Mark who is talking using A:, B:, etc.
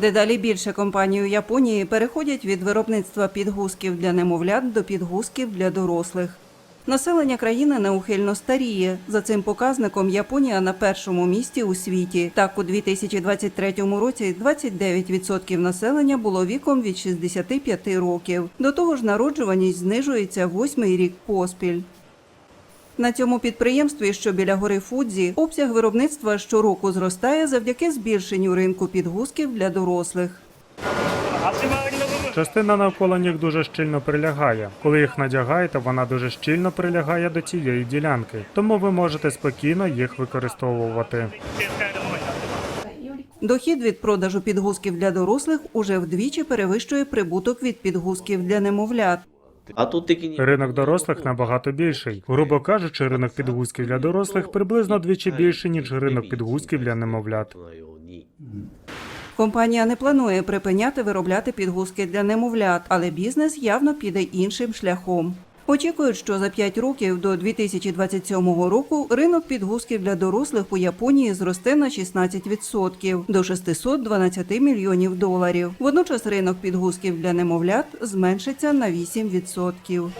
A: Дедалі більше компаній у Японії переходять від виробництва підгузків для немовлят до підгузків для дорослих. Населення країни неухильно старіє. За цим показником Японія на першому місці у світі. Так, у 2023 році 29% населення було віком від 65 років. До того ж, народжуваність знижується восьмий рік поспіль. На цьому підприємстві, що біля гори Фудзі, обсяг виробництва щороку зростає завдяки збільшенню ринку підгузків для дорослих.
B: Частина навколо них дуже щільно прилягає. Коли їх надягаєте, вона дуже щільно прилягає до цієї ділянки, тому ви можете спокійно їх використовувати.
A: Дохід від продажу підгузків для дорослих уже вдвічі перевищує прибуток від підгузків для немовлят.
C: А тут такі
B: ринок дорослих набагато більший. Грубо кажучи, ринок підгузків для дорослих приблизно двічі більший, ніж ринок підгузків для немовлят.
A: Компанія не планує припиняти виробляти підгузки для немовлят, але бізнес явно піде іншим шляхом. Очікують, що за 5 років до 2027 року ринок підгузків для дорослих у Японії зросте на 16% до 612 мільйонів доларів. Водночас ринок підгузків для немовлят зменшиться на 8%.